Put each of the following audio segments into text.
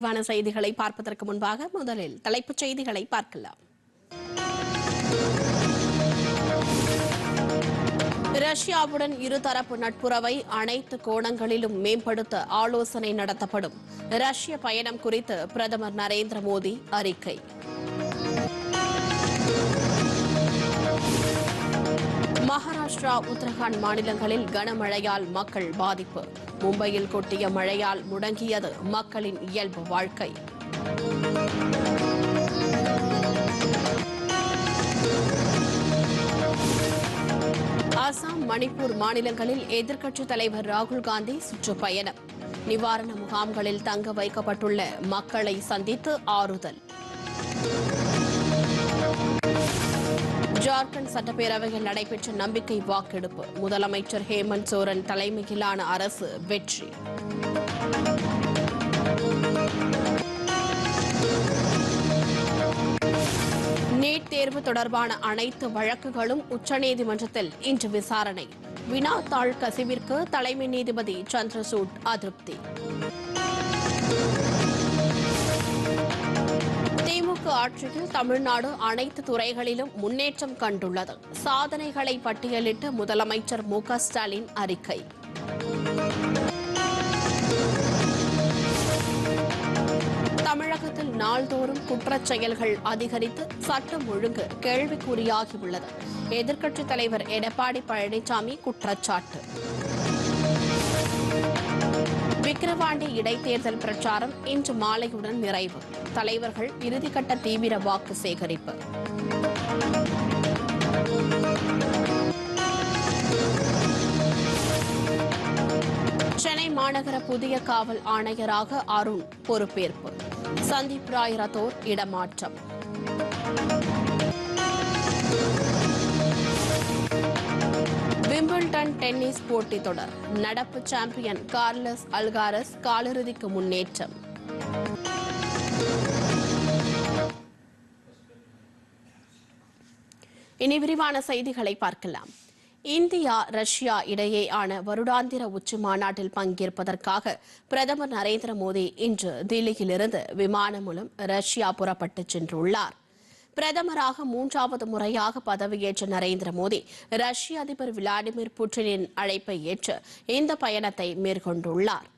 விரிவான செய்திகளை பார்ப்பதற்கு முன்பாக முதலில் தலைப்புச் செய்திகளை பார்க்கலாம். ரஷ்யாவுடன் இருதரப்பு நட்புறவை அனைத்து கோணங்களிலும் மேம்படுத்த ஆலோசனை நடத்தப்படும். ரஷ்ய பயணம் குறித்து பிரதமர் நரேந்திர மோடி அறிக்கை. மகாராஷ்டிரா உத்தரகாண்ட் மாநிலங்களில் கனமழையால் மக்கள் பாதிப்பு. மும்பையில் கொட்டிய மழையால் முடங்கியது மக்களின் இயல்பு வாழ்க்கை. அசாம் மணிப்பூர் மாநிலங்களில் எதிர்க்கட்சித் தலைவர் ராகுல் காந்தி சுற்றுப்பயணம். நிவாரண முகாம்களில் தங்க வைக்கப்பட்டுள்ள மக்களை சந்தித்து ஆறுதல். ஜார்க்கண்ட் சட்டப்பேரவையில் நடைபெற்ற நம்பிக்கை வாக்கெடுப்பு. முதலமைச்சர் ஹேமந்த் சோரன் தலைமையிலான அரசு வெற்றி. நீட் தேர்வு தொடர்பான அனைத்து வழக்குகளும் உச்சநீதிமன்றத்தில் இன்று விசாரணை. வினாத்தாள் கசிவிற்கு தலைமை நீதிபதி சந்திரசூட் அதிருப்தி. திமுக ஆட்சியில் தமிழ்நாடு அனைத்து துறைகளிலும் முன்னேற்றம் கண்டுள்ளது. சாதனைகளை பட்டியலிட்டு முதலமைச்சர் மு ஸ்டாலின் அறிக்கை. தமிழகத்தில் நாள்தோறும் குற்றச் செயல்கள் அதிகரித்து சட்டம் ஒழுங்கு கேள்விக்குறியாகியுள்ளது. எதிர்க்கட்சித் தலைவர் எடப்பாடி பழனிசாமி குற்றச்சாட்டு. விக்கிரவாண்டி இடைத்தேர்தல் பிரச்சாரம் இன்று மாலையுடன் நிறைவு. தலைவர்கள் இறுதிக்கட்ட தீவிர வாக்கு சேகரிப்பு. சென்னை மாநகர புதிய காவல் ஆணையராக அருண் பொறுப்பேற்பு. சந்தீப் ராய் ரத்தோர் இடமாற்றம். விம்பிள்டன் டென்னிஸ் போட்டித் தொடர். நடப்பு சாம்பியன் கார்லஸ் அல்காரஸ் காலிறுதிக்கு முன்னேற்றம். இனி விரிவான செய்திகளை பார்க்கலாம். இந்தியா ரஷ்யா இடையேயான வருடாந்திர உச்சி மாநாட்டில் பங்கேற்பதற்காக பிரதமர் நரேந்திர மோடி இன்று தில்லியிலிருந்து விமானம் மூலம் ரஷ்யா புறப்பட்டு சென்றுள்ளார். பிரதமராக மூன்றாவது முறையாக பதவியேற்ற நரேந்திர மோடி ரஷ்ய அதிபர் விளாடிமிர் புட்டினின் அழைப்பை ஏற்று இந்த பயணத்தை மேற்கொண்டுள்ளார்.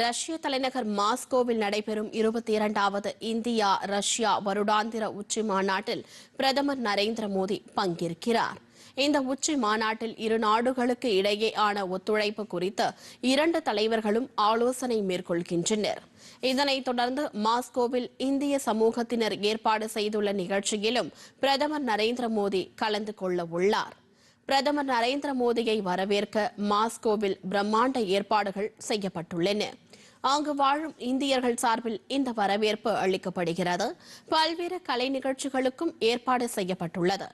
ரஷ்ய தலைநகர் மாஸ்கோவில் நடைபெறும் இருபத்தி இரண்டாவது இந்தியா ரஷ்யா வருடாந்திர உச்சி மாநாட்டில் பிரதமர் நரேந்திர மோடி பங்கேற்கிறார். இந்த உச்சி மாநாட்டில் இரு நாடுகளுக்கு இடையேயான ஒத்துழைப்பு குறித்து இரண்டு தலைவர்களும் ஆலோசனை மேற்கொள்கின்றனர். இதனைத் தொடர்ந்து மாஸ்கோவில் இந்திய சமூகத்தினர் ஏற்பாடு செய்துள்ள நிகழ்ச்சியிலும் பிரதமர் நரேந்திர மோடி கலந்து கொள்ள உள்ளார். பிரதமர் நரேந்திர மோடியை வரவேற்க மாஸ்கோவில் பிரம்மாண்ட ஏற்பாடுகள் செய்யப்பட்டுள்ளன. அங்கு வாழும் இந்தியர்கள் சார்பில் இந்த வரவேற்பு அளிக்கப்படுகிறது. பல்வேறு கலை நிகழ்ச்சிகளுக்கும் ஏற்பாடு செய்யப்பட்டுள்ளது.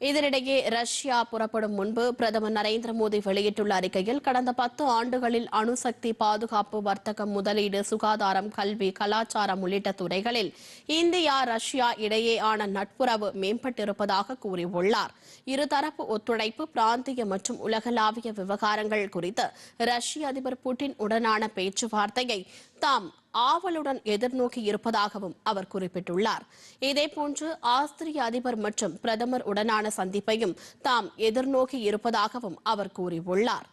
இதனிடையே ரஷ்யா புறப்படும் முன்பு பிரதமர் நரேந்திர மோடி வெளியிட்டுள்ள அறிக்கையில் கடந்த பத்து ஆண்டுகளில் அணுசக்தி பாதுகாப்பு வர்த்தகம் முதலீடு சுகாதாரம் கல்வி கலாச்சாரம் உள்ளிட்ட துறைகளில் இந்தியா ரஷ்யா இடையேயான நட்புறவு மேம்பட்டிருப்பதாக கூறியுள்ளார். இருதரப்பு ஒத்துழைப்பு பிராந்திய மற்றும் உலகளாவிய விவகாரங்கள் குறித்து ரஷ்ய அதிபர் புட்டின் உடனான பேச்சுவார்த்தையை தாம் ஆவலுடன் எதிர்நோக்கி இருப்பதாகவும் அவர் குறிப்பிட்டுள்ளார். இதேபோன்று ஆஸ்திரிய அதிபர் மற்றும் பிரதமர் உடனான சந்திப்பையும் தாம் எதிர்நோக்கி இருப்பதாகவும் அவர் கூறியுள்ளார்.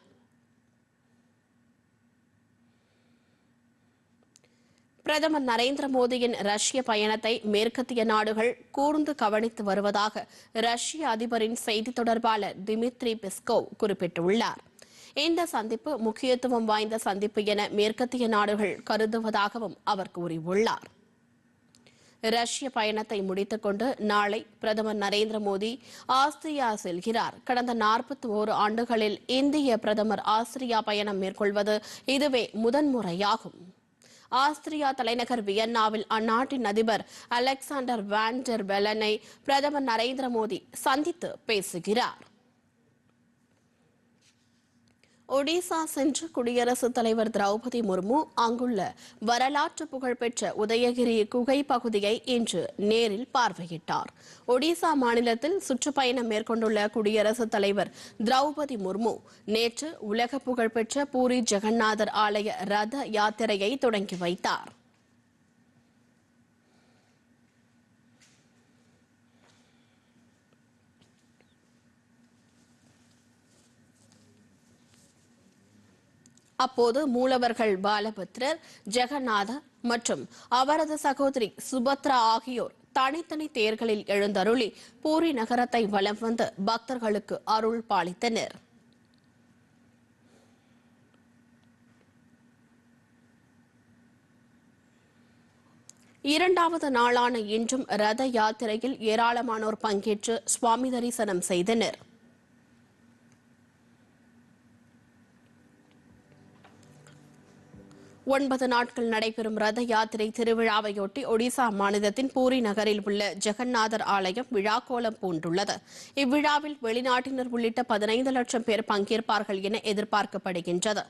பிரதமர் நரேந்திர மோடியின் ரஷ்ய பயணத்தை மேற்கத்திய நாடுகள் கூர்ந்து கவனித்து வருவதாக ரஷ்ய அதிபரின் செய்தி தொடர்பாளர் திமித்ரி பெஸ்கோவ் குறிப்பிட்டுள்ளார். இந்த சந்திப்பு முக்கியத்துவம் வாய்ந்த சந்திப்பு என மேற்கத்திய நாடுகள் கருதுவதாகவும் அவர் கூறியுள்ளார். ரஷ்ய பயணத்தை முடித்துக்கொண்டு நாளை பிரதமர் நரேந்திர மோடி ஆஸ்திரியா செல்கிறார். கடந்த நாற்பத்தி ஓரு ஆண்டுகளில் இந்திய பிரதமர் ஆஸ்திரியா பயணம் மேற்கொள்வது இதுவே முதன்முறையாகும். ஆஸ்திரியா தலைநகர் வியன்னாவில் அந்நாட்டின் அதிபர் அலெக்சாண்டர் வாண்டர் வெலனை பிரதமர் நரேந்திர மோடி சந்தித்து பேசுகிறார். ஒடிசா சென்று குடியரசுத் தலைவர் திரௌபதி முர்மு அங்குள்ள வரலாற்று புகழ்பெற்ற உதயகிரி குகை பகுதியை இன்று நேரில் பார்வையிட்டார். ஒடிசா மாநிலத்தில் சுற்றுப்பயணம் மேற்கொண்டுள்ள குடியரசுத் தலைவர் திரௌபதி முர்மு நேற்று உலக புகழ்பெற்ற பூரி ஜெகநாதர் ஆலய ரத யாத்திரையை தொடங்கி வைத்தார். அப்போது மூலவர்கள் பாலபத்ரர் ஜெகநாதர் மற்றும் அவரது சகோதரி சுபத்ரா ஆகியோர் தனித்தனி தேர்களில் எழுந்தருளி பூரி நகரத்தை வலம் வந்து பக்தர்களுக்கு அருள் பாலித்தனர். இரண்டாவது நாளான இன்றும் ரத யாத்திரையில் ஏராளமானோர் பங்கேற்று சுவாமி தரிசனம் செய்தனர். ஒன்பது நாட்கள் நடைபெறும் ரத யாத்திரை திருவிழாவையொட்டி ஒடிசா மாநிலத்தின் பூரி நகரில் உள்ள ஜெகநாதர் ஆலயம் விழாக்கோலம் பூண்டுள்ளது. இவ்விழாவில் வெளிநாட்டினர் உள்ளிட்ட பதினைந்து லட்சம் பேர் பங்கேற்பார்கள் என எதிர்பார்க்கப்படுகின்றது.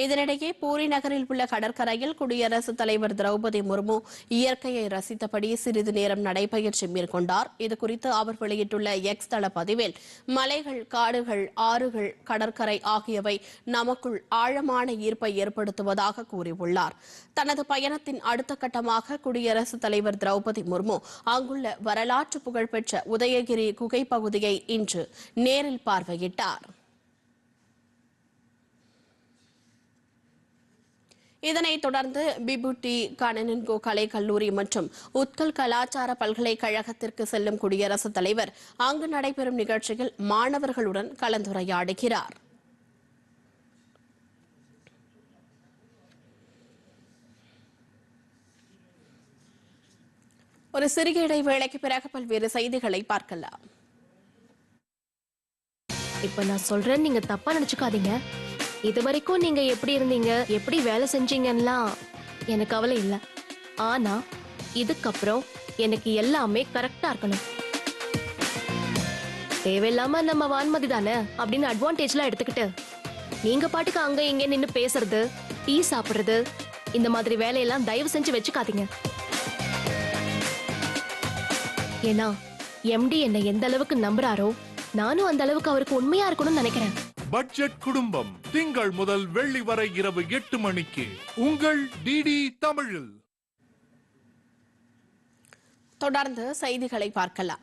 இதனிடையே பூரி நகரில் உள்ள கடற்கரையில் குடியரசுத் தலைவர் திரௌபதி முர்மு இயற்கையை ரசித்தபடி சிறிது நேரம் நடைபயிற்சி மேற்கொண்டார். இதுகுறித்து அவர் வெளியிட்டுள்ள எக்ஸ் தள பதிவில் மலைகள் காடுகள் ஆறுகள் கடற்கரை ஆகியவை நமக்குள் ஆழமான ஈர்ப்பை ஏற்படுத்துவதாக கூறியுள்ளார். தனது பயணத்தின் அடுத்த கட்டமாக குடியரசுத் தலைவர் திரௌபதி முர்மு அங்குள்ள வரலாற்று புகழ்பெற்ற உதயகிரி குகை பகுதியை இன்று நேரில் பார்வையிட்டார். இதனைத் தொடர்ந்து பிபுட்டி கணனன்கோ கலை கல்லூரி மற்றும் உத்கல் கலாச்சார பல்கலைக்கழகத்திற்கு செல்லும் குடியரசுத் தலைவர். அங்கு நடைபெறும் நிகழ்ச்சியில் மாணவர்களுடன் கலந்துரையாடுகிறார். ஒரு சிறிய இடைவேளைக்கு பிறகு பல்வேறு செய்திகளை பார்க்கலாம். இப்ப நான் சொல்றேன் நீங்க தப்பா நினைச்சுக்காதீங்க. இது வரைக்கும் நீங்க எப்படி இருந்தீங்க? எப்படி வேலை செஞ்சீங்கன்னா எனக்கு கவலை இல்ல. ஆனா இதுக்கப்புறம் எனக்கு எல்லாமே கரெக்டா இருக்கணும். தேவையில்லாம நம்ம வான்மதி தானே? அப்படின்னு அட்வான்டேஜ்லாம் எடுத்துக்கிட்டு நீங்க பாட்டுக்கு அங்க இங்க நின்னு பேசுறது டீ சாப்பிடுறது இந்த மாதிரி வேலையெல்லாம் தயவு செஞ்சு வச்சுக்காதீங்க. ஏன்னா எம்டி என்னை எந்த அளவுக்கு நம்புறாரோ நானும் அந்த அளவுக்கு அவருக்கு உண்மையா இருக்கணும்னு நினைக்கிறேன். பட்ஜெட் குடும்பம். திங்கள் முதல் வெள்ளி வரை இரவு எட்டு மணிக்கு. உங்கள் டிடி தமிழில். தொடர்ந்து செய்திகளை பார்க்கலாம்.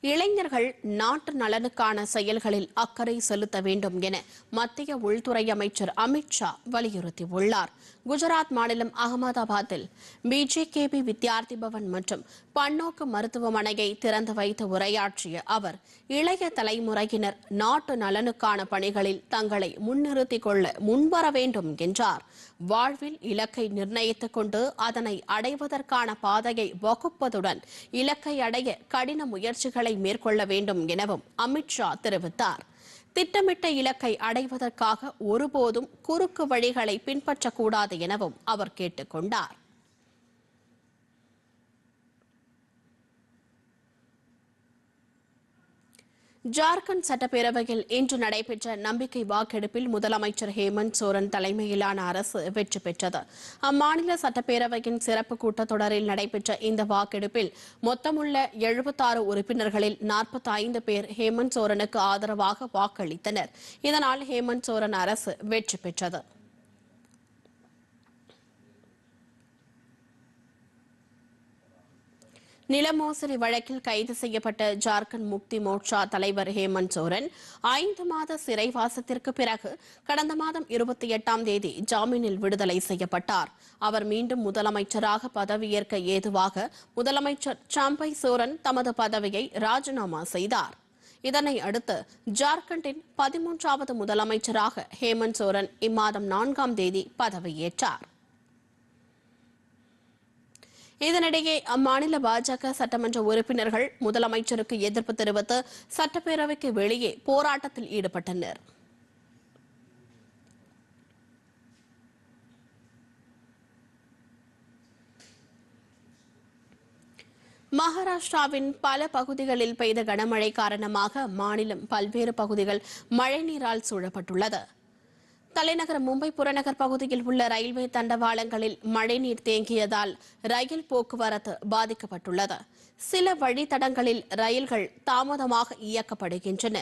இளைஞர்கள் நாட்டு நலனுக்கான செயல்களில் அக்கறை செலுத்த வேண்டும் என மத்திய உள்துறை அமைச்சர் அமித்ஷா வலியுறுத்தியுள்ளார். குஜராத் மாநிலம் அகமதாபாத்தில் பிஜேகேபி வித்யார்த்தி பவன் மற்றும் பன்னோக்கு மருத்துவமனையை திறந்து வைத்து உரையாற்றிய அவர் இளைய தலைமுறையினர் நாட்டு நலனுக்கான பணிகளில் தங்களை முன்னிறுத்திக் கொள்ள முன்வர வேண்டும் என்றார். வாழ்வில் இலக்கை நிர்ணயித்துக் கொண்டு அதனை அடைவதற்கான பாதையை வகுப்பதுடன் இலக்கை அடைய கடின முயற்சிகளை மேற்கொள்ள வேண்டும் எனவும் அமித்ஷா தெரிவித்தார். திட்டமிட்ட இலக்கை அடைவதற்காக ஒருபோதும் குறுக்கு வழிகளை பின்பற்றக்கூடாது எனவும் அவர் கேட்டுக்கொண்டார். ஜார்க்கண்ட் சட்டப்பேரவையில் இன்று நடைபெற்ற நம்பிக்கை வாக்கெடுப்பில் முதலமைச்சர் ஹேமந்த் சோரன் தலைமையிலான அரசு வெற்றி பெற்றது. அம்மாநில சட்டப்பேரவையின் சிறப்பு கூட்டத்தொடரில் நடைபெற்ற இந்த வாக்கெடுப்பில் மொத்தமுள்ள எழுபத்தாறு உறுப்பினர்களில் நாற்பத்தைந்து பேர் ஹேமந்த் சோரனுக்கு ஆதரவாக வாக்களித்தனர். இதனால் ஹேமந்த் சோரன் அரசு வெற்றி பெற்றது. நில மோசடி வழக்கில் கைது செய்யப்பட்ட ஜார்க்கண்ட் முக்தி மோர்ச்சா தலைவர் ஹேமந்த் சோரன் ஐந்து மாத சிறைவாசத்திற்கு பிறகு கடந்த மாதம் இருபத்தி எட்டாம் தேதி ஜாமீனில் விடுதலை செய்யப்பட்டார். அவர் மீண்டும் முதலமைச்சராக பதவியேற்க ஏதுவாக முதலமைச்சர் சாம்பை சோரன் தமது பதவியை ராஜினாமா செய்தார். இதனை அடுத்து ஜார்க்கண்டின் பதிமூன்றாவது முதலமைச்சராக ஹேமந்த் சோரன் இம்மாதம் நான்காம் தேதி பதவியேற்றார். இதனிடையே அம்மாநில பாஜக சட்டமன்ற உறுப்பினர்கள் முதலமைச்சருக்கு எதிர்ப்பு தெரிவித்து சட்டப்பேரவைக்கு வெளியே போராட்டத்தில் ஈடுபட்டனர். மகாராஷ்டிராவின் பல பகுதிகளில் பெய்த கனமழை காரணமாக மாநிலம் பல்வேறு பகுதிகள் மழைநீரால் சூழப்பட்டுள்ளது. தலைநகர் மும்பை புறநகர் பகுதியில் உள்ள ரயில்வே தண்டவாளங்களில் மழைநீர் தேங்கியதால் ரயில் போக்குவரத்து பாதிக்கப்பட்டுள்ளது. சில வழித்தடங்களில் ரயில்கள் தாமதமாக இயக்கப்படுகின்றன.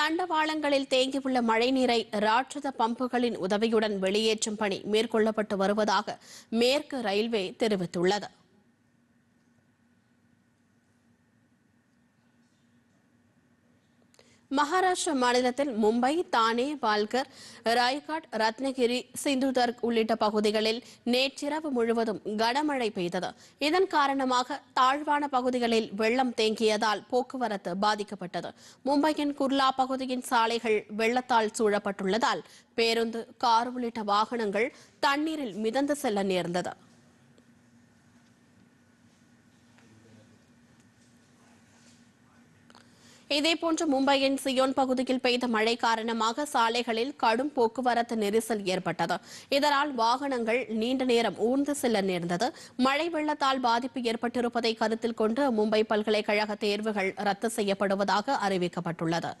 தண்டவாளங்களில் தேங்கியுள்ள மழைநீரை ராட்சத பம்புகளின் உதவியுடன் வெளியேற்றும் பணி மேற்கொள்ளப்பட்டு வருவதாக மேற்கு ரயில்வே தெரிவித்துள்ளது. மகாராஷ்டிரா மாநிலத்தில் மும்பை தானே பால்கர் ராய்காட் ரத்னகிரி சிந்துதர்க் உள்ளிட்ட பகுதிகளில் நேற்றிரவு முழுவதும் கனமழை பெய்தது. இதன் காரணமாக தாழ்வான பகுதிகளில் வெள்ளம் தேங்கியதால் போக்குவரத்து பாதிக்கப்பட்டது. மும்பையின் குர்லா பகுதியின் சாலைகள் வெள்ளத்தால் சூழப்பட்டுள்ளதால் பேருந்து கார் உள்ளிட்ட வாகனங்கள் தண்ணீரில் மிதந்து செல்ல நேர்ந்தது. இதேபோன்று மும்பையின் சியோன் பகுதியில் பெய்த மழை காரணமாக சாலைகளில் கடும் போக்குவரத்து நெரிசல் ஏற்பட்டது. இதனால் வாகனங்கள் நீண்ட நேரம் ஊர்ந்து செல்ல நேர்ந்தது. மழை வெள்ளத்தால் பாதிப்பு ஏற்பட்டிருப்பதை கருத்தில் கொண்டு மும்பை பல்கலைக்கழக தேர்வுகள் ரத்து செய்யப்படுவதாக அறிவிக்கப்பட்டுள்ளது.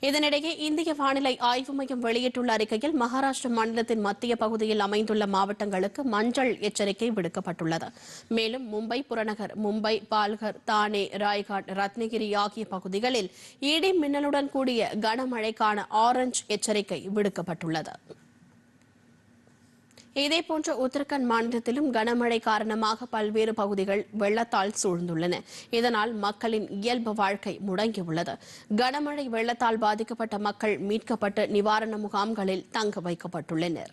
இதனிடையே இந்திய வானிலை ஆய்வு மையம் வெளியிட்டுள்ள அறிக்கையில் மகாராஷ்டிரா மாநிலத்தின் மத்திய பகுதியில் அமைந்துள்ள மாவட்டங்களுக்கு மஞ்சள் எச்சரிக்கை விடுக்கப்பட்டுள்ளது. மேலும் மும்பை புறநகர் மும்பை பால்கர் தானே ராய்காட் ரத்னகிரி ஆகிய பகுதிகளில் இடி மின்னலுடன் கூடிய கனமழைக்கான ஆரஞ்ச் எச்சரிக்கை விடுக்கப்பட்டுள்ளது. இதேபோன்று உத்தரகண்ட் மாநிலத்திலும் கனமழை காரணமாக பல்வேறு பகுதிகள் வெள்ளத்தால் சூழ்ந்துள்ளன. இதனால் மக்களின் இயல்பு வாழ்க்கை முடங்கியுள்ளது. கனமழை வெள்ளத்தால் பாதிக்கப்பட்ட மக்கள் மீட்கப்பட்டு நிவாரண முகாம்களில் தங்க வைக்கப்பட்டுள்ளனர்.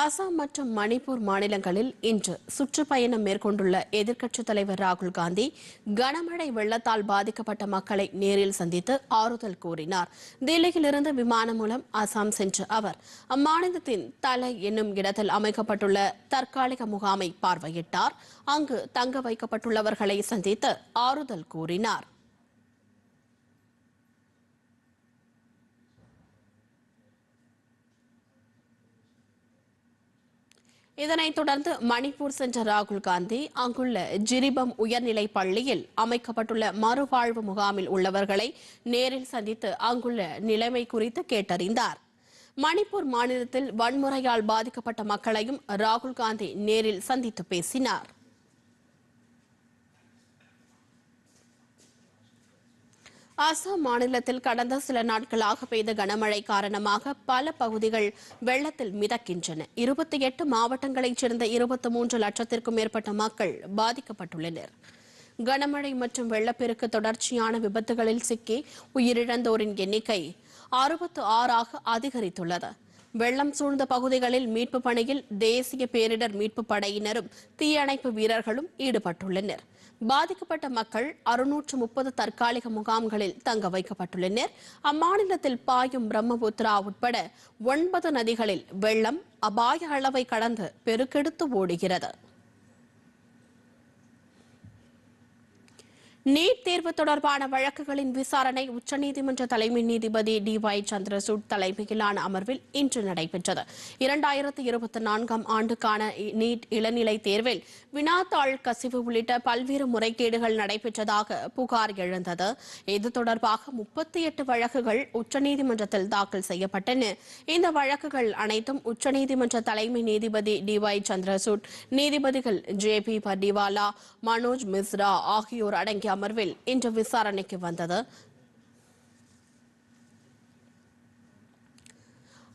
அசாம் மற்றும் மணிப்பூர் மாநிலங்களில் இன்று சுற்றுப்பயணம் மேற்கொண்டுள்ள எதிர்க்கட்சித் தலைவர் ராகுல் காந்தி கனமழை வெள்ளத்தால் பாதிக்கப்பட்ட மக்களை நேரில் சந்தித்து ஆறுதல் கூறினார். தில்லியிலிருந்து விமானம் மூலம் அசாம் சென்ற அவர் அம்மாநிலத்தின் தலை என்னும் இடத்தில் அமைக்கப்பட்டுள்ள தற்காலிக முகாமை பார்வையிட்டார். அங்கு தங்க வைக்கப்பட்டுள்ளவர்களை சந்தித்து ஆறுதல் கூறினார். இதனைத் தொடர்ந்து மணிப்பூர் சென்ற ராகுல் காந்தி அங்குள்ள ஜிரிபம் உயர்நிலை பள்ளியில் அமைக்கப்பட்டுள்ள மறுவாழ்வு முகாமில் உள்ளவர்களை நேரில் சந்தித்து அங்குள்ள நிலைமை குறித்து கேட்டறிந்தார். மணிப்பூர் மாநிலத்தில் வன்முறையால் பாதிக்கப்பட்ட மக்களையும் ராகுல் காந்தி நேரில் சந்தித்து பேசினார். அசாம் மாநிலத்தில் கடந்த சில நாட்களாக பெய்த கனமழை காரணமாக பல பகுதிகள் வெள்ளத்தில் மிதக்கின்றன. இருபத்தி எட்டு மாவட்டங்களைச் சேர்ந்த இருபத்தி மூன்று லட்சத்திற்கும் மேற்பட்ட மக்கள் பாதிக்கப்பட்டுள்ளனர். கனமழை மற்றும் வெள்ளப்பெருக்கு தொடர்ச்சியான விபத்துகளில் சிக்கி உயிரிழந்தோரின் எண்ணிக்கை அறுபத்து ஆறாக அதிகரித்துள்ளது. வெள்ளம் சூழ்ந்த பகுதிகளில் மீட்பு பணியில் தேசிய பேரிடர் மீட்பு படையினரும் தீயணைப்பு வீரர்களும் ஈடுபட்டுள்ளனர். பாதிக்கப்பட்ட மக்கள் அறுநூற்று முப்பது தற்காலிக முகாம்களில் தங்க வைக்கப்பட்டுள்ளனர். அம்மாநிலத்தில் பாயும் பிரம்மபுத்திரா உட்பட ஒன்பது நதிகளில் வெள்ளம் அபாய அளவை கடந்து பெருக்கெடுத்து ஓடுகிறது. நீட் தேர்வு தொடர்பான வழக்குகளின் விசாரணை உச்சநீதிமன்ற தலைமை நீதிபதி டி ஒய் சந்திரசூட் தலைமையிலான அமர்வில் இன்று நடைபெற்றது. இரண்டாயிரத்து இருபத்தி நான்காம் ஆண்டுக்கான நீட் இளநிலை தேர்வில் வினாத்தாள் கசிவு உள்ளிட்ட பல்வேறு முறைகேடுகள் நடைபெற்றதாக புகார் எழுந்தது. இது தொடர்பாக முப்பத்தி எட்டு வழக்குகள் உச்சநீதிமன்றத்தில் தாக்கல் செய்யப்பட்டன. இந்த வழக்குகள் அனைத்தும் உச்சநீதிமன்ற தலைமை நீதிபதி டி ஒய் சந்திரசூட் நீதிபதிகள் ஜே பி பர்டிவாலா மனோஜ் மிஸ்ரா ஆகியோர் அடங்கிய அமர்வில் இன்று விசாரணைக்கு வந்தது.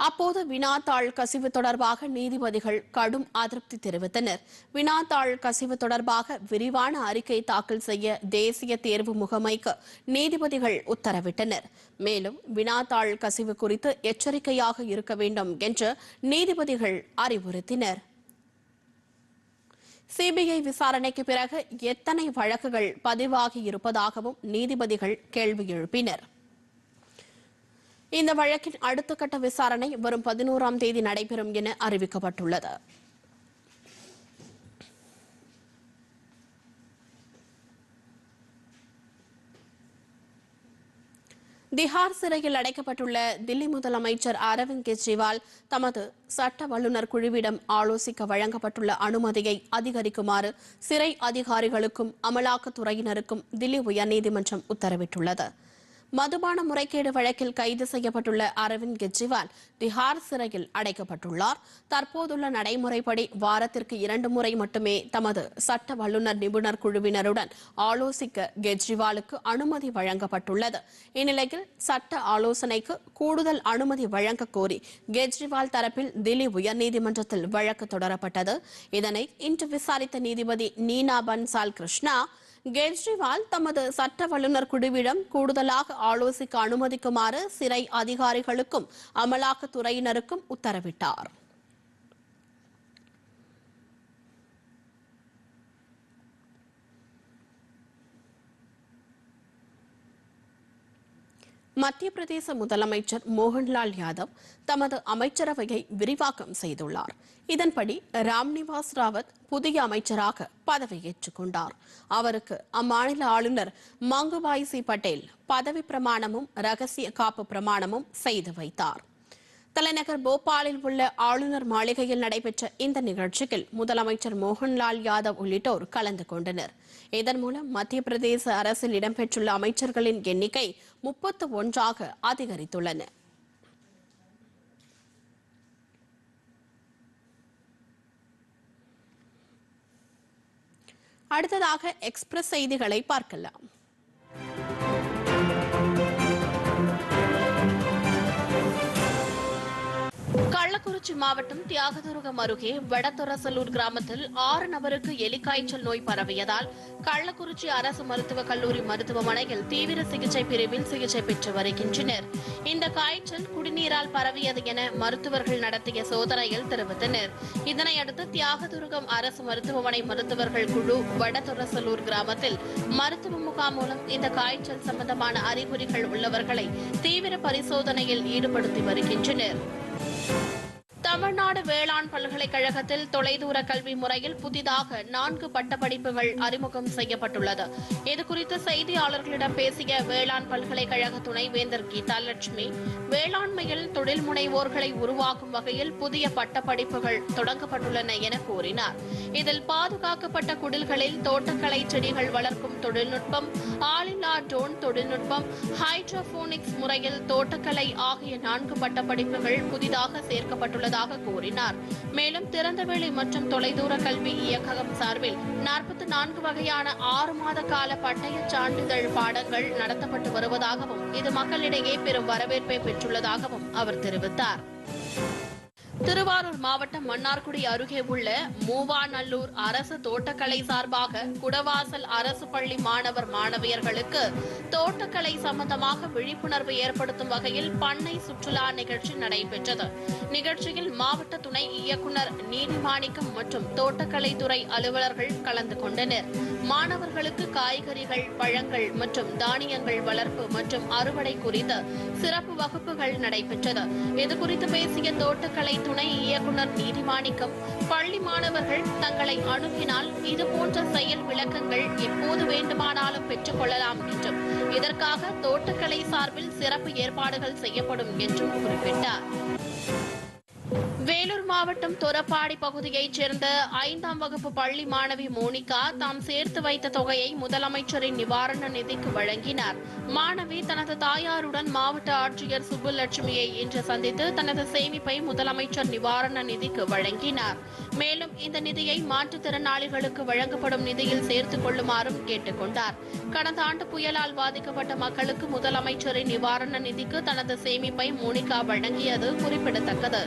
அப்போது வினாத்தாள் கசிவு தொடர்பாக நீதிபதிகள் கடும் அதிருப்தி தெரிவித்தனர். வினாத்தாள் கசிவு தொடர்பாக விரிவான அறிக்கை தாக்கல் செய்ய தேசிய தேர்வு முகமைக்கு நீதிபதிகள் உத்தரவிட்டனர். மேலும் வினாத்தாள் கசிவு குறித்து எச்சரிக்கையாக இருக்க வேண்டும் என்று நீதிபதிகள் அறிவுறுத்தினர். சிபிஐ விசாரணைக்கு பிறகு எத்தனை வழக்குகள் பதிவாகி இருப்பதாகவும் நீதிபதிகள் கேள்வி எழுப்பினர். இந்த வழக்கின் அடுத்த கட்ட விசாரணை வரும் பதினோராம் தேதி நடைபெறும் என அறிவிக்கப்பட்டுள்ளது. திஹார் சிறையில் அடைக்கப்பட்டுள்ள தில்லி முதலமைச்சர் அரவிந்த் கெஜ்ரிவால் தமது சட்ட வல்லுநர் குழுவிடம் ஆலோசிக்க வழங்கப்பட்டுள்ள அனுமதியை அதிகரிக்குமாறு சிறை அதிகாரிகளுக்கும் அமலாக்கத்துறையினருக்கும் தில்லி உயர்நீதிமன்றம் உத்தரவிட்டுள்ளது. மதுபான முறைகேடு வழக்கில் கைது செய்யப்பட்டுள்ள அரவிந்த் கெஜ்ரிவால் திஹார் சிறையில் அடைக்கப்பட்டுள்ளார். தற்போதுள்ள நடைமுறைப்படி வாரத்திற்கு இரண்டு முறை மட்டுமே தமது சட்ட வல்லுநர் நிபுணர் குழுவினருடன் ஆலோசிக்க கெஜ்ரிவாலுக்கு அனுமதி வழங்கப்பட்டுள்ளது. இந்நிலையில் சட்ட ஆலோசனைக்கு கூடுதல் அனுமதி வழங்க கோரி கெஜ்ரிவால் தரப்பில் தில்லி உயர்நீதிமன்றத்தில் வழக்கு தொடரப்பட்டது. இதனை இன்று விசாரித்த நீதிபதி நீனா பன்சால் கிருஷ்ணா கெஜ்ரிவால் தமது சட்ட வல்லுநர் குழுவிடம் கூடுதலாக ஆலோசிக்க அனுமதிக்குமாறு சிறை அதிகாரிகளுக்கும் அமலாக்கத்துறையினருக்கும் உத்தரவிட்டார். மத்திய பிரதேச முதலமைச்சர் மோகன்லால் யாதவ் தமது அமைச்சரவையை விரிவாக்கம் செய்துள்ளார். இதன்படி ராம்நிவாஸ் ராவத் புதிய அமைச்சராக பதவியேற்றுக் கொண்டார். அவருக்கு அம்மாநில ஆளுநர் மங்குபாய் சி பட்டேல் பதவி பிரமாணமும் ரகசிய காப்பு பிரமாணமும் செய்து வைத்தார். தலைநகர் போபாலில் உள்ள ஆளுநர் மாளிகையில் நடைபெற்ற இந்த நிகழ்ச்சியில் முதலமைச்சர் மோகன்லால் யாதவ் உள்ளிட்டோர் கலந்து கொண்டனர். இதன் மூலம் மத்திய பிரதேச அரசில் இடம்பெற்றுள்ள அமைச்சர்களின் எண்ணிக்கை முப்பத்து ஒன்றாக அதிகரித்துள்ளன. அடுத்ததாக எக்ஸ்பிரஸ் செய்திகளை பார்க்கலாம். கள்ளக்குறிச்சி மாவட்டம் தியாகதுருகம் அருகே வடதொரசலூர் கிராமத்தில் ஆறு நபருக்கு எலிக்காய்ச்சல் நோய் பரவியதால் கள்ளக்குறிச்சி அரசு மருத்துவக் கல்லூரி மருத்துவமனையில் தீவிர சிகிச்சை பிரிவில் சிகிச்சை பெற்று வருகின்றனர். இந்த காய்ச்சல் குடிநீரால் பரவியது என மருத்துவர்கள் நடத்திய சோதனையில் தெரிவித்தனர். இதனையடுத்து தியாகதுருகம் அரசு மருத்துவமனை மருத்துவர்கள் குழு வடதொரசலூர் கிராமத்தில் மருத்துவ முகாம் மூலம் இந்த காய்ச்சல் சம்பந்தமான அறிகுறிகள் உள்ளவர்களை தீவிர பரிசோதனையில் ஈடுபடுத்தி வருகின்றனர். தமிழ்நாடு வேளாண் பல்கலைக்கழகத்தில் தொலைதூர கல்வி முறையில் புதிதாக நான்கு பட்டப்படிப்புகள் அறிமுகம் செய்யப்பட்டுள்ளது. இதுகுறித்து செய்தியாளர்களிடம் பேசிய வேளாண் பல்கலைக்கழக துணைவேந்தர் கீதா லட்சுமி வேளாண்மையில் தொழில் முனைவோர்களை உருவாக்கும் வகையில் புதிய பட்டப்படிப்புகள் தொடங்கப்பட்டுள்ளன என கூறினார். இதில் பாதுகாக்கப்பட்ட குடில்களில் தோட்டக்கலை செடிகள் வளர்க்கும் தொழில்நுட்பம் ஆளில்லா ட்ரோன் தொழில்நுட்பம் ஹைட்ரோபோனிக்ஸ் முறையில் தோட்டக்கலை ஆகிய நான்கு பட்டப்படிப்புகள் புதிதாக உள்ளதாக கூறினார். மேலும் திறந்தவெளி மற்றும் தொலைதூர கல்வி இயக்ககம் சார்பில் நாற்பத்தி நான்கு வகையான ஆறு மாத கால பட்டய சான்றிதழ் பாடங்கள் நடத்தப்பட்டு வருவதாகவும் இது மக்களிடையே பெரும் வரவேற்பை பெற்றுள்ளதாகவும் அவர் தெரிவித்தார். திருவாரூர் மாவட்டம் மன்னார்குடி அருகே உள்ள மூவாநல்லூர் அரசு தோட்டக்கலை சார்பாக குடவாசல் அரசு பள்ளி மாணவர் மாணவியர்களுக்கு தோட்டக்கலை சம்பந்தமாக விழிப்புணர்வு ஏற்படுத்தும் வகையில் பண்ணை சுற்றுலா நிகழ்ச்சி நடைபெற்றது. நிகழ்ச்சியில் மாவட்ட துணை இயக்குநர் நீதிமாணிக்கம் மற்றும் தோட்டக்கலைத்துறை அலுவலர்கள் கலந்து கொண்டனர். மாணவர்களுக்கு காய்கறிகள் பழங்கள் மற்றும் தானியங்கள் வளர்ப்பு மற்றும் அறுவடை குறித்து சிறப்பு வகுப்புகள் நடைபெற்றது. இதுகுறித்து பேசிய தோட்டக்கலை துணை இயக்குநர் நீதிமாணிக்கம் பள்ளி மாணவர்கள் தங்களை அணுகினால் இதுபோன்ற செயல் விளக்கங்கள் எப்போது வேண்டுமானாலும் பெற்றுக் கொள்ளலாம் என்றும் இதற்காக தோட்டக்கலை சார்பில் சிறப்பு ஏற்பாடுகள் செய்யப்படும் என்றும் குறிப்பிட்டார். வேலூர் மாவட்டம் தொரப்பாடி பகுதியைச் சேர்ந்த ஐந்தாம் வகுப்பு பள்ளி மாணவி மோனிகா தாம் சேர்த்து வைத்த தொகையை முதலமைச்சரின் நிவாரண நிதிக்கு வழங்கினார். மாணவி தனது தாயாருடன் மாவட்ட ஆட்சியர் சுப்புலட்சுமியை இன்று சந்தித்து தனது சேமிப்பை முதலமைச்சர் நிவாரண நிதிக்கு வழங்கினார். மேலும் இந்த நிதியை மாற்றுத்திறனாளிகளுக்கு வழங்கப்படும் நிதியில் சேர்த்துக் கொள்ளுமாறும் கேட்டுக் கொண்டார். கடந்த ஆண்டு புயலால் பாதிக்கப்பட்ட மக்களுக்கு முதலமைச்சரின் நிவாரண நிதிக்கு தனது சேமிப்பை மோனிகா வழங்கியது குறிப்பிடத்தக்கது.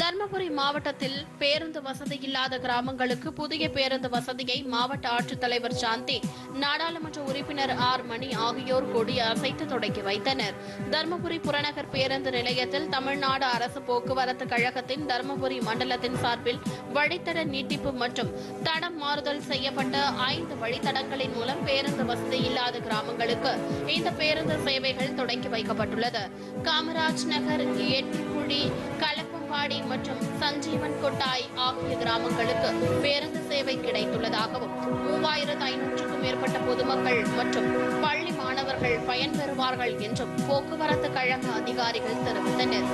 தர்மபுரி மாவட்டத்தில் பேருந்து வசதி இல்லாத கிராமங்களுக்கு புதிய பேருந்து வசதியை மாவட்ட ஆட்சித்தலைவர் சாந்தி நாடாளுமன்ற உறுப்பினர் ஆர். மணி ஆகியோர் கொடி அசைத்து தொடங்கி வைத்தனர். தர்மபுரி புறநகர் பேருந்து நிலையத்தில் தமிழ்நாடு அரசு போக்குவரத்து கழகத்தின் தர்மபுரி மண்டலத்தின் சார்பில் வழித்தட நீட்டிப்பு மற்றும் தடம் மாறுதல் செய்யப்பட்ட ஐந்து வழித்தடங்களின் மூலம் பேருந்து வசதி இல்லாத கிராமங்களுக்கு இந்த பேருந்து சேவைகள் தொடங்கி வைக்கப்பட்டுள்ளது. காமராஜ் நகர் எட்டுக்குழி பாடி மற்றும் சஞ்சீவன் கொட்டாய் ஆகிய கிராமங்களுக்கு பேருந்து சேவை கிடைத்துள்ளதாகவும் மூவாயிரத்து ஐநூற்றுக்கும் மேற்பட்ட பொதுமக்கள் மற்றும் பள்ளி மாணவர்கள் பயன்பெறுவார்கள் என்றும் போக்குவரத்து கழக அதிகாரிகள் தெரிவித்தனர்.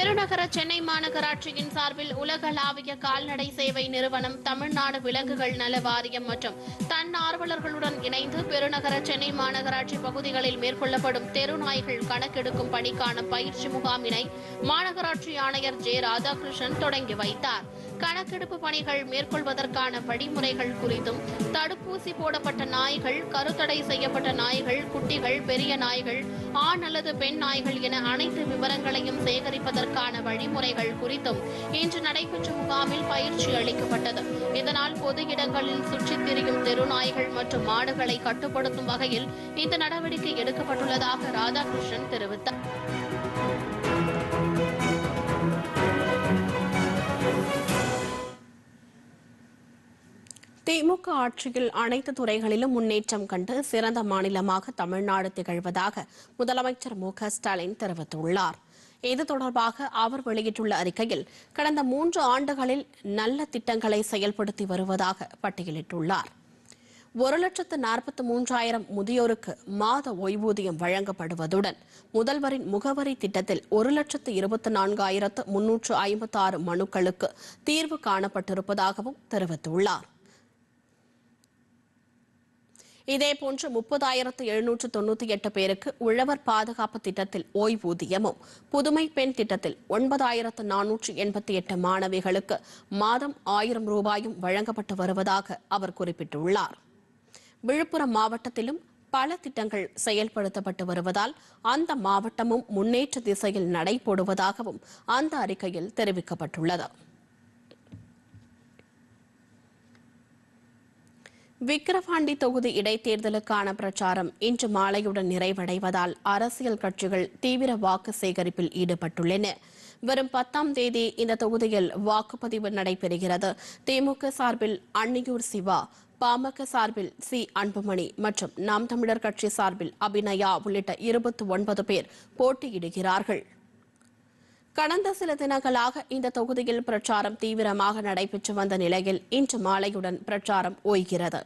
பெருநகர சென்னை மாநகராட்சியின் சார்பில் உலகளாவிய கால்நடை சேவை நிறுவனம் தமிழ்நாடு விலங்குகள் நல வாரியம் மற்றும் தன்னார்வலர்களுடன் இணைந்து பெருநகர சென்னை மாநகராட்சி பகுதிகளில் மேற்கொள்ளப்படும் தெரு நாய்கள் கணக்கெடுக்கும் பணிக்கான பயிற்சி முகாமினை மாநகராட்சி ஆணையர் ஜே ராதாகிருஷ்ணன் தொடங்கி வைத்தார். கணக்கெடுப்பு பணிகள் மேற்கொள்வதற்கான வழிமுறைகள் குறித்தும் தடுப்பூசி போடப்பட்ட நாய்கள் கருத்தடை செய்யப்பட்ட நாய்கள் குட்டிகள் பெரிய நாய்கள் ஆண் அல்லது பெண் நாய்கள் என அனைத்து விவரங்களையும் சேகரிப்பதற்கான வழிமுறைகள் குறித்தும் இன்று நடைபெற்ற முகாமில் பயிற்சி அளிக்கப்பட்டது. இதனால் பொது இடங்களில் சுற்றித் திரியும் தெரு நாய்கள் மற்றும் மாடுகளை கட்டுப்படுத்தும் வகையில் இந்த நடவடிக்கை எடுக்கப்பட்டுள்ளதாக ராதாகிருஷ்ணன் தெரிவித்தார். திமுக ஆட்சியில் அனைத்து துறைகளிலும் முன்னேற்றம் கண்டு சிறந்த மாநிலமாக தமிழ்நாடு திகழ்வதாக முதலமைச்சர் மு ஸ்டாலின் தெரிவித்துள்ளார். இது தொடர்பாக அவர் வெளியிட்டுள்ள அறிக்கையில் கடந்த மூன்று ஆண்டுகளில் நல்ல திட்டங்களை செயல்படுத்தி வருவதாக பட்டியலிட்டுள்ளார். ஒரு லட்சத்து நாற்பத்தி மூன்றாயிரம் முதியோருக்கு மாத ஓய்வூதியம் வழங்கப்படுவதுடன் முதல்வரின் முகவரி திட்டத்தில் ஒரு லட்சத்து இருபத்தி நான்காயிரத்து முன்னூற்று ஐம்பத்தாறு மனுக்களுக்கு தீர்வு காணப்பட்டிருப்பதாகவும் தெரிவித்துள்ளார். இதேபோன்று முப்பதாயிரத்து எழுநூற்று தொன்னூத்தி எட்டு பேருக்கு உழவர் பாதுகாப்பு திட்டத்தில் ஓய்வூதியமும் புதுமை பெண் திட்டத்தில் ஒன்பதாயிரத்து நானூற்று எண்பத்தி எட்டு மாணவிகளுக்கு மாதம் ஆயிரம் ரூபாயும் வழங்கப்பட்டு வருவதாக அவர் குறிப்பிட்டுள்ளார். விழுப்புரம் மாவட்டத்திலும் பல திட்டங்கள் செயல்படுத்தப்பட்டு வருவதால் அந்த மாவட்டமும் முன்னேற்ற திசையில் நடைபோடுவதாகவும் அந்த அறிக்கையில் தெரிவிக்கப்பட்டுள்ளது. விக்கிரவாண்டி தொகுதி இடைத்தேர்தலுக்கான பிரச்சாரம் இன்று மாலையுடன் நிறைவடைவதால் அரசியல் கட்சிகள் தீவிர வாக்கு சேகரிப்பில் ஈடுபட்டுள்ளன. வரும் பத்தாம் தேதி இந்த தொகுதியில் வாக்குப்பதிவு நடைபெறுகிறது. திமுக சார்பில் அன்னியூர் சிவா பாமக சார்பில் சி. அன்புமணி மற்றும் நாம் தமிழர் கட்சி சார்பில் அபிநயா உள்ளிட்ட இருபத்தி ஒன்பது பேர் போட்டியிடுகிறார்கள். கடந்த சில தினங்களாக இந்த தொகுதியில் பிரச்சாரம் தீவிரமாக நடைபெற்று வந்த நிலையில் இன்று மாலையுடன் பிரச்சாரம் ஓய்கிறது.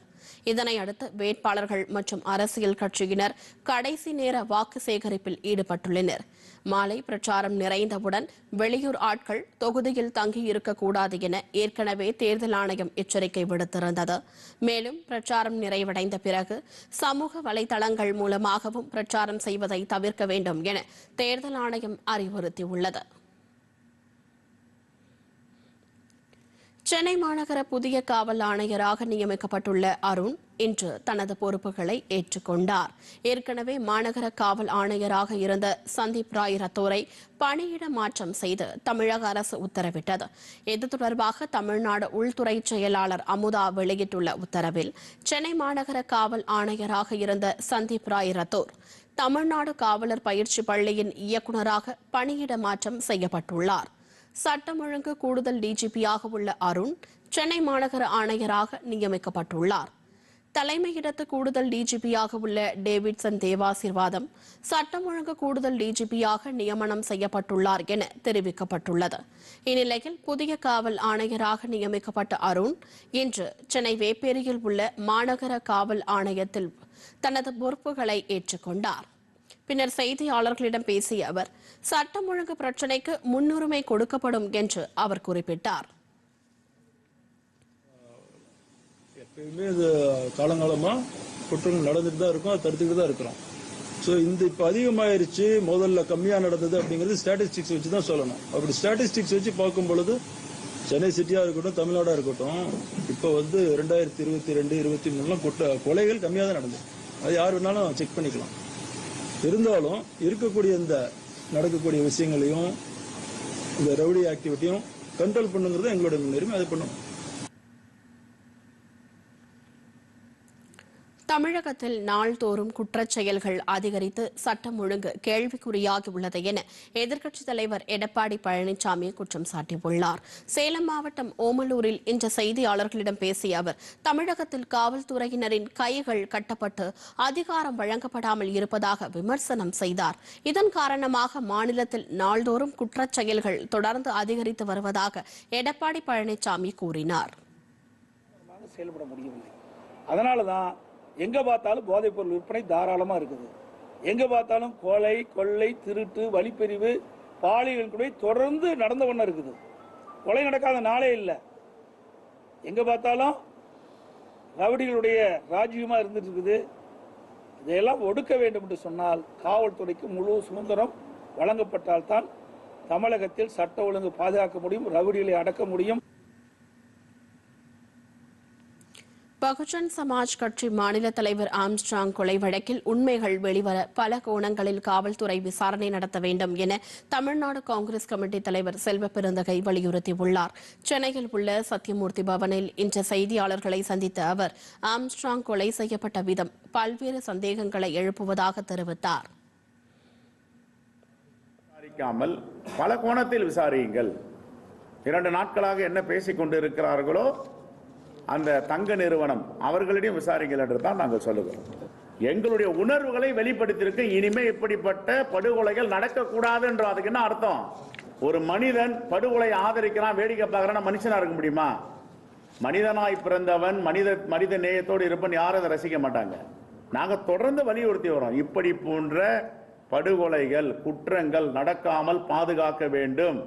இதனை அடுத்து வேட்பாளர்கள் மற்றும் அரசியல் கட்சியினர் கடைசி நேர வாக்கு சேகரிப்பில் ஈடுபட்டுள்ளனர். மாலை பிரச்சாரம் நிறைந்தவுடன் வெளியூர் ஆட்கள் தொகுதியில் தங்கியிருக்கக்கூடாது என ஏற்கனவே தேர்தல் ஆணையம் எச்சரிக்கை விடுத்திருந்தது. மேலும் பிரச்சாரம் நிறைவடைந்த பிறகு சமூக வலைதளங்கள் மூலமாகவும் பிரச்சாரம் செய்வதை தவிர்க்க வேண்டும் என தேர்தல் ஆணையம் அறிவுறுத்தியுள்ளது. சென்னை மாநகர புதிய காவல் ஆணையராக நியமிக்கப்பட்டுள்ள அருண் இன்று தனது பொறுப்புகளை ஏற்றுக்கொண்டார். ஏற்கனவே மாநகர காவல் ஆணையராக இருந்த சந்தீப் ராய் ரத்தோரை பணியிட மாற்றம் செய்து தமிழக அரசு உத்தரவிட்டது. இது தொடர்பாக தமிழ்நாடு உள்துறை செயலாளர் அமுதா வெளியிட்டுள்ள உத்தரவில் சென்னை மாநகர காவல் ஆணையராக இருந்த சந்தீப் ராய் ரத்தோர் தமிழ்நாடு காவலர் பயிற்சி பள்ளியின் இயக்குநராக பணியிட மாற்றம் செய்யப்பட்டுள்ளாா் சட்டம் ஒழுங்கு கூடுதல் டிஜிபியாக உள்ள அருண் சென்னை மாநகர ஆணையராக நியமிக்கப்பட்டுள்ளார். தலைமையிடத்து கூடுதல் டிஜிபியாக உள்ள டேவிட்சன் தேவாசிர்வாதம் சட்டம் ஒழுங்கு கூடுதல் டிஜிபியாக நியமனம் செய்யப்பட்டுள்ளார் என தெரிவிக்கப்பட்டுள்ளது. இந்நிலையில் புதிய காவல் ஆணையராக நியமிக்கப்பட்ட அருண் இன்று சென்னை வேப்பேரியில் உள்ள மாநகர காவல் ஆணையத்தில் தனது பொறுப்புகளை ஏற்றுக்கொண்டார். பின்னர் செய்தியாளர்களிடம் பேசிய அவர் சட்டம் ஒழுங்கு பிரச்சினைக்கு முன்னுரிமை கொடுக்கப்படும் என்று அவர் குறிப்பிட்டார். எப்பயுமே இது காலங்காலமாக குற்றங்கள் நடந்துட்டு தான் இருக்கும் அதை தடுத்துக்கிட்டு தான் இருக்கிறோம். ஸோ இந்த இப்போ அதிகமாயிருச்சு முதல்ல கம்மியாக நடந்தது அப்படிங்கிறது ஸ்டாட்டிஸ்டிக்ஸ் வச்சு தான் சொல்லணும். அப்படி ஸ்டாட்டிஸ்டிக்ஸ் வச்சு பார்க்கும் பொழுது சென்னை சிட்டியாக இருக்கட்டும் தமிழ்நாடாக இருக்கட்டும் இப்போ வந்து ரெண்டாயிரத்தி இருபத்தி ரெண்டு இருபத்தி மூணுலாம் குற்ற கொலைகள் கம்மியாக தான் நடந்தது. அது யார் வேணாலும் செக் பண்ணிக்கலாம். இருந்தாலும் இருக்கக்கூடிய இந்த நடக்கக்கூடிய விஷயங்களையும் இந்த ரவுடி ஆக்டிவிட்டியும் கண்ட்ரோல் பண்ணுங்கிறது எங்களோட முன்னுரிமை. அதை பண்ணுவோம். தமிழகத்தில் நாள்தோறும் குற்றச் செயல்கள் அதிகரித்து சட்டம் ஒழுங்கு கேள்விக்குறியாகியுள்ளது என எதிர்க்கட்சித் தலைவர் எடப்பாடி பழனிசாமி குற்றம் சாட்டியுள்ளார். சேலம் மாவட்டம் ஓமலூரில் இன்று செய்தியாளர்களிடம் பேசிய அவர் தமிழகத்தில் காவல்துறையினரின் கைகள் கட்டப்பட்டு அதிகாரம் வழங்கப்படாமல் இருப்பதாக விமர்சனம் செய்தார். இதன் காரணமாக மாநிலத்தில் நாள்தோறும் குற்றச் செயல்கள் தொடர்ந்து அதிகரித்து வருவதாக எடப்பாடி பழனிசாமி கூறினார். செயல்பட முடியவில்லை அதனால தான் எங்கே பார்த்தாலும் போதைப்பொருள் விற்பனை தாராளமாக இருக்குது. எங்கே பார்த்தாலும் கொலை கொள்ளை திருட்டு வழிப்பறிவு பாலியல் கூட தொடர்ந்து நடந்த ஒன்று இருக்குது. கொலை நடக்காத நாளே இல்லை. எங்கே பார்த்தாலும் ரவுடிகளுடைய ராஜ்யமாக இருந்துட்டு இருக்குது. இதையெல்லாம் ஒடுக்க வேண்டும் என்று சொன்னால் காவல்துறைக்கு முழு சுதந்திரம் வழங்கப்பட்டால்தான் தமிழகத்தில் சட்ட ஒழுங்கு பாதுகாக்க முடியும் ரவுடிகளை அடக்க முடியும். பகுஜன் சமாஜ் கட்சி மாநில தலைவர் ஆம்ஸ்ட்ராங் கொலை வழக்கில் உண்மைகள் வெளிவர பல கோணங்களில் காவல்துறை விசாரணை நடத்த வேண்டும் என தமிழ்நாடு காங்கிரஸ் கமிட்டி தலைவர் செல்வ பெருந்தகை வலியுறுத்தியுள்ளார். சென்னையில் உள்ள சத்யமூர்த்தி பவனில் இன்று செய்தியாளர்களை சந்தித்த அவர் ஆம்ஸ்ட்ராங் கொலை செய்யப்பட்ட விதம் பல்வேறு சந்தேகங்களை எழுப்புவதாக தெரிவித்தார். பல கோணத்தில் விசாரியுங்கள். இரண்டு நாட்களாக என்ன பேசிக் கொண்டிருக்கிறார்களோ அந்த தங்க நிறுவனம் அவர்களிடையும் விசாரிங்கள் என்று தான் நாங்கள் சொல்லுகிறோம். எங்களுடைய உணர்வுகளை வெளிப்படுத்தியிருக்கு. இனிமே இப்படிப்பட்ட படுகொலைகள் நடக்கக்கூடாது என்று அதுக்கு என்ன அர்த்தம்? ஒரு மனிதன் படுகொலை ஆதரிக்கிறான் வேடிக்கை பார்க்கறான் மனுஷனா இருக்க முடியுமா? மனிதனாய் பிறந்தவன் மனித மனித நேயத்தோடு இருப்பன் யாரும் அதை ரசிக்க மாட்டாங்க. நாங்கள் தொடர்ந்து வலியுறுத்தி வரோம் இப்படி போன்ற படுகொலைகள் குற்றங்கள் நடக்காமல் பாதுகாக்க வேண்டும்.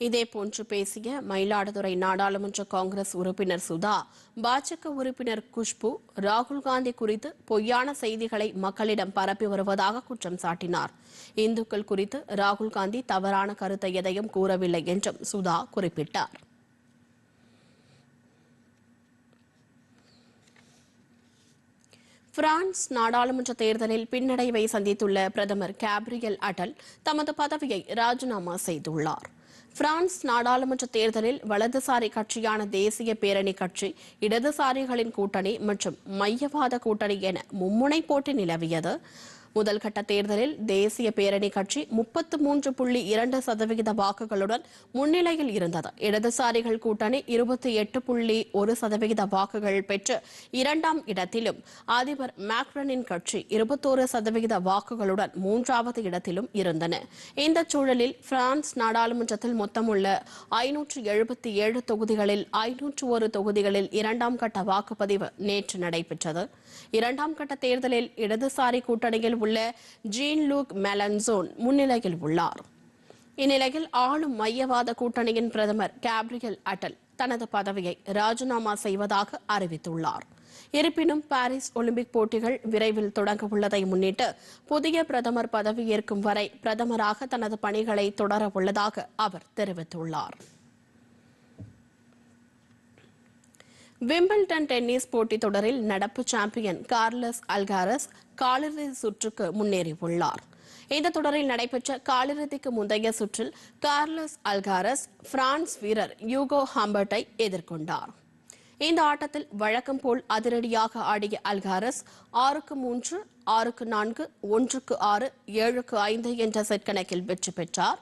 இதேபோன்று பேசிய மயிலாடுதுறை நாடாளுமன்ற காங்கிரஸ் உறுப்பினர் சுதா பாஜக உறுப்பினர் குஷ்பு ராகுல் காந்தி குறித்து பொய்யான செய்திகளை மக்களிடம் பரப்பி வருவதாக குற்றம் சாட்டினார். இந்துக்கள் குறித்து ராகுல் காந்தி தவறான கருத்தை எதையும் கூறவில்லை என்றும் சுதா குறிப்பிட்டார். பிரான்ஸ் நாடாளுமன்ற தேர்தலில் பின்னடைவை சந்தித்துள்ள பிரதமர் கேப்ரியல் அடல் தமது பதவியை ராஜினாமா செய்துள்ளார். பிரான்ஸ் நாடாளுமன்ற தேர்தலில் வலதுசாரி கட்சியான தேசிய பேரணி கட்சி இடதுசாரிகளின் கூட்டணி மற்றும் மையவாத கூட்டணி என மும்முனை போட்டி நிலவியது. முதல் கட்ட தேர்தலில் தேசிய பேரணி கட்சி முப்பத்து மூன்று புள்ளி இரண்டு சதவிகித வாக்குகளுடன் முன்னிலையில் இருந்தது. இடதுசாரிகள் கூட்டணி இருபத்தி எட்டு புள்ளி ஒரு சதவிகித வாக்குகள் பெற்று இரண்டாம் இடத்திலும் அதிபர் மேக்ரனின் கட்சி இருபத்தோரு சதவிகித வாக்குகளுடன் மூன்றாவது இடத்திலும் இருந்தன. இந்த சூழலில் பிரான்ஸ் நாடாளுமன்றத்தில் மொத்தமுள்ள ஐநூற்று எழுபத்தி ஏழு தொகுதிகளில் ஐநூற்று ஒரு தொகுதிகளில் இரண்டாம் கட்ட வாக்குப்பதிவு நேற்று நடைபெற்றது. இரண்டாம் கட்ட தேர்தலில் இடதுசாரி கூட்டணியில் உள்ள ஜீன் லூக் மெலன்சோன் முன்னிலையில் உள்ளார். இந்நிலையில் ஆளும் மையவாத கூட்டணியின் பிரதமர் கேப்ரியல் அட்டல் தனது பதவியை ராஜினாமா செய்வதாக அறிவித்துள்ளார். இருப்பினும் பாரிஸ் ஒலிம்பிக் போட்டிகள் விரைவில் தொடங்க உள்ளதை முன்னிட்டு புதிய பிரதமர் பதவியேற்கும் வரை பிரதமராக தனது பணிகளை தொடர உள்ளதாக அவர் தெரிவித்துள்ளார். விம்பிள்டன் டென்னிஸ் போட்டித் தொடரில் நடப்பு சாம்பியன் கார்லஸ் அல்காரஸ் காலிறுதி சுற்றுக்கு முன்னேறியுள்ளார். இந்த தொடரில் நடைபெற்ற காலிறுதிக்கு முந்தைய சுற்றில் கார்லஸ் அல்காரஸ் பிரான்ஸ் வீரர் யூகோ ஹாம்பர்ட்டை எதிர்கொண்டார். இந்த ஆட்டத்தில் வழக்கம் போல் அதிரடியாக ஆடிய அல்காரஸ் ஆறுக்கு மூன்று ஆறுக்கு நான்கு ஒன்றுக்கு ஆறு ஏழுக்கு ஐந்து என்ற செட் கணக்கில் வெற்றி பெற்றார்.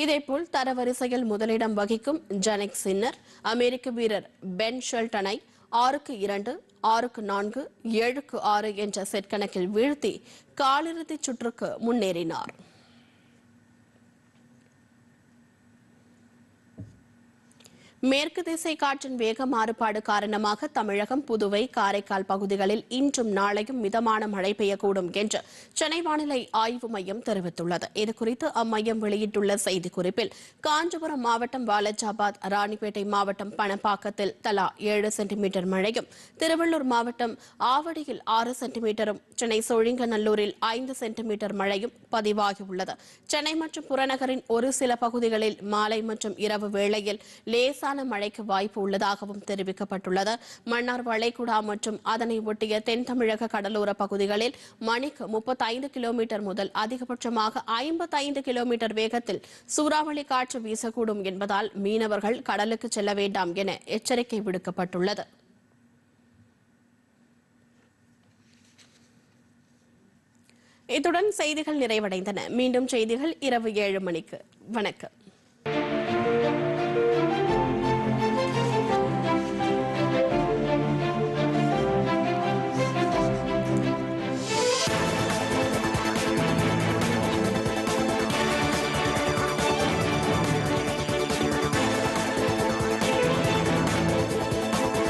இதேபோல் தரவரிசையில் முதலிடம் வகிக்கும் ஜனக் சின்னர் அமெரிக்க வீரர் பென் ஷெல்டனை ஆறுக்கு இரண்டு ஆறுக்கு நான்கு ஏழுக்கு ஆறு என்ற செட் கணக்கில் வீழ்த்தி காலிறுதிச் சுற்றுக்கு முன்னேறினார். மேற்கு திசை காற்றின் வேக மாறுபாடு காரணமாக தமிழகம் புதுவை காரைக்கால் பகுதிகளில் இன்றும் நாளையும் மிதமான மழை பெய்யக்கூடும் என்று சென்னை வானிலை ஆய்வு மையம் தெரிவித்துள்ளது. இதுகுறித்து அம்மையம் வெளியிட்டுள்ள செய்திக்குறிப்பில் காஞ்சிபுரம் மாவட்டம் வாலஜாபாத் ராணிப்பேட்டை மாவட்டம் பணப்பாக்கத்தில் தலா ஏழு சென்டிமீட்டர் மழையும் திருவள்ளூர் மாவட்டம் ஆவடியில் ஆறு சென்டிமீட்டரும் சென்னை சோழிங்கநல்லூரில் ஐந்து சென்டிமீட்டர் மழையும் பதிவாகியுள்ளது. சென்னை மற்றும் புறநகரின் ஒரு சில பகுதிகளில் மாலை மற்றும் இரவு வேளையில் லேசான லேசான மழைக்கு வாய்ப்பு உள்ளதாகவும் தெரிவிக்கப்பட்டுள்ளது. மன்னார் வளைகுடா மற்றும் அதனை ஒட்டிய தென் தமிழக கடலோர பகுதிகளில் மணிக்கு முப்பத்தைந்து கிலோமீட்டர் முதல் அதிகபட்சமாக ஐம்பத்தைந்து கிலோமீட்டர் வேகத்தில் சூறாவளி காற்று வீசக்கூடும் என்பதால் மீனவர்கள் கடலுக்கு செல்ல வேண்டாம் என எச்சரிக்கை விடுக்கப்பட்டுள்ளது. இத்துடன் செய்திகள் நிறைவடைந்தன. மீண்டும் செய்திகள் இரவு ஏழு மணிக்கு. வணக்கம்.